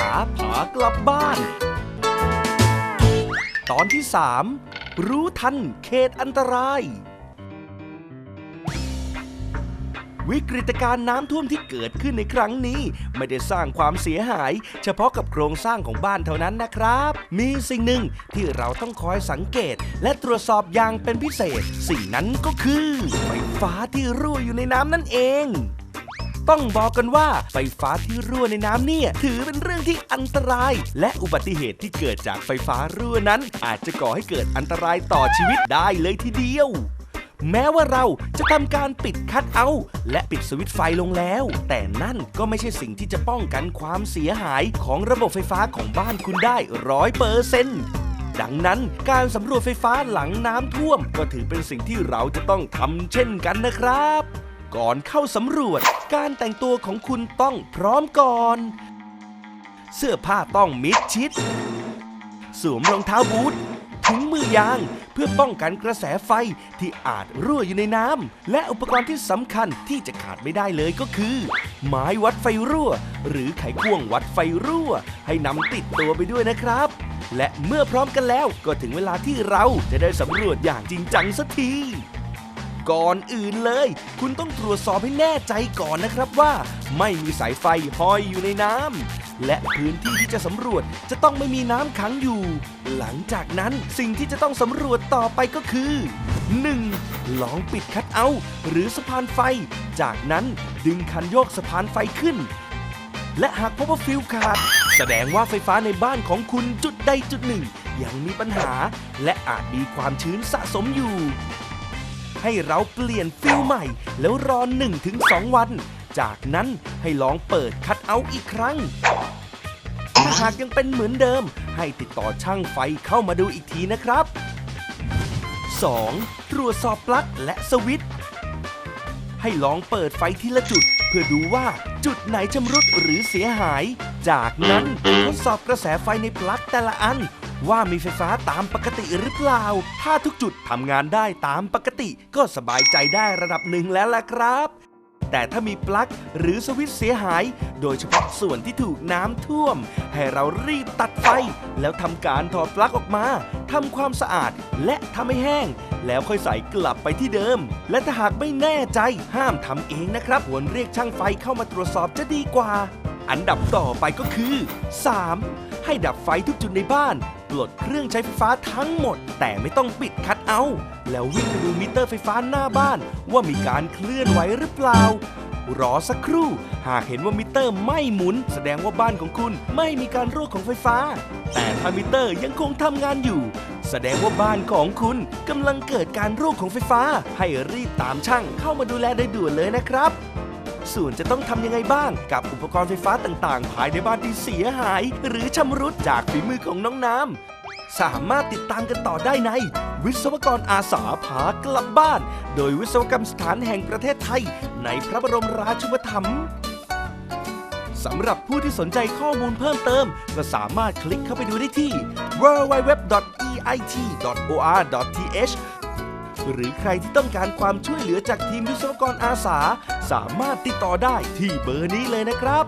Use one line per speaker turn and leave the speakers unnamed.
าผากลับบ้าน ตอนที่ 3 รู้ทันเขตอันตราย วิกฤตการณ์น้ำท่วมที่เกิดขึ้นในครั้งนี้ ไม่ได้สร้างความเสียหาย เฉพาะกับโครงสร้างของบ้านเท่านั้นนะครับ มีสิ่งหนึ่งที่เราต้องคอยสังเกต และตรวจสอบอย่างเป็นพิเศษ สิ่งนั้นก็คือไฟฟ้าที่รั่วอยู่ในน้ำนั่นเอง ต้องบอกกันว่าไฟฟ้าที่รั่วในน้ำเนี่ยถือเป็นเรื่องที่อันตราย และอุบัติเหตุที่เกิดจากไฟฟ้ารั่วนั้น อาจจะก่อให้เกิดอันตรายต่อชีวิตได้เลยทีเดียว แม้ว่าเราจะทำการปิดคัดเอาท์และปิดสวิตช์ไฟลงแล้ว แต่นั่นก็ไม่ใช่สิ่งที่จะป้องกันความเสียหายของระบบไฟฟ้าของบ้านคุณได้ร้อยเปอร์เซ็นต์ดังนั้นการสำรวจไฟฟ้าหลังน้ำท่วม ก็ถือเป็นสิ่งที่เราจะต้องทำเช่นกันนะครับ ก่อนเข้าสำรวจ การแต่งตัวของคุณต้องพร้อมก่อน เสื้อผ้าต้องมิดชิด สวมรองเท้าบูทถุงมือยางเพื่อป้องกันกระแสไฟที่อาจรั่วอยู่ในน้ำและอุปกรณ์ที่สำคัญที่จะขาดไม่ได้เลยก็คือ ไม้วัดไฟรั่ว หรือไขควงวัดไฟรั่ว ให้นำติดตัวไปด้วยนะครับ และเมื่อพร้อมกันแล้วก็ถึงเวลาที่เราจะได้สำรวจอย่างจริงจังสักที ก่อนอื่นเลย คุณต้องตรวจสอบให้แน่ใจก่อนนะครับว่า ไม่มีสายไฟห้อยอยู่ในน้ำและพื้นที่ที่จะสำรวจจะต้องไม่มีน้ำขังอยู่ หลังจากนั้นสิ่งที่จะต้องสำรวจต่อไปก็คือ 1. ลองปิดคัทเอา หรือสะพานไฟ จากนั้นดึงคันโยกสะพานไฟขึ้น และหากพบว่าฟิวขาด แสดงว่าไฟฟ้าในบ้านของคุณจุดใดจุดหนึ่ง ยังมีปัญหา และอาจมีความชื้นสะสมอยู่ ให้เราเปลี่ยนฟิลใหม่ แล้วรอ 1-2 วัน จากนั้นให้ลองเปิดคัทเอาท์อีกครั้ง ถ้าหากยังเป็นเหมือนเดิม ให้ติดต่อช่างไฟเข้ามาดูอีกทีนะครับ 2. ตรวจสอบปลั๊กและสวิตช์ให้ลองเปิดไฟทีละจุด เพื่อดูว่าจุดไหนชำรุดหรือเสียหาย จากนั้นทดสอบกระแสไฟในปลั๊กแต่ละอัน ว่ามีไฟฟ้าตามปกติหรือเปล่า ถ้าทุกจุดทำงานได้ตามปกติก็สบายใจได้ระดับหนึ่งแล้วล่ะครับ แต่ถ้ามีปลั๊กหรือสวิตช์เสียหาย โดยเฉพาะส่วนที่ถูกน้ำท่วม ให้เรารีบตัดไฟ แล้วทำการถอดปลั๊กออกมาทำความสะอาดและทำให้แห้ง แล้วค่อยใส่กลับไปที่เดิม และถ้าหากไม่แน่ใจห้ามทำเองนะครับควรเรียกช่างไฟเข้ามาตรวจสอบจะดีกว่า อันดับต่อไปก็คือ 3. ให้ดับไฟทุกจุดในบ้าน ปลดเครื่องใช้ไฟฟ้าทั้งหมด แต่ไม่ต้องปิดคัดเอาท์แล้ววิ่งไปดูมิเตอร์ไฟฟ้าหน้าบ้าน ว่ามีการเคลื่อนไหวหรือเปล่า รอสักครู่ หากเห็นว่ามิเตอร์ไม่หมุน แสดงว่าบ้านของคุณไม่มีการรั่วของไฟฟ้า แต่ถ้ามิเตอร์ยังคงทำงานอยู่ แสดงว่าบ้านของคุณกำลังเกิดการรั่วของไฟฟ้า ให้รีบตามช่างเข้ามาดูแลโดยด่วนเลยนะครับ ส่วนจะต้องทำยังไงบ้าง กับอุปกรณ์ไฟฟ้าต่างๆ ภายในบ้านที่เสียหาย หรือชำรุดจากฝีมือของน้องน้ำสามารถติดตามกันต่อได้ใน วิศวกรอาสาพากลับบ้าน โดยวิศวกรรมสถานแห่งประเทศไทย ในพระบรมราชูปถัมภ์สำหรับผู้ที่สนใจข้อมูลเพิ่มเติม ก็สามารถคลิกเข้าไปดูได้ที่ www.eit.or.th หรือใครที่ต้องการความช่วยเหลือจากทีมวิศวกรอาสา สามารถติดต่อได้ที่เบอร์นี้เลยนะครับ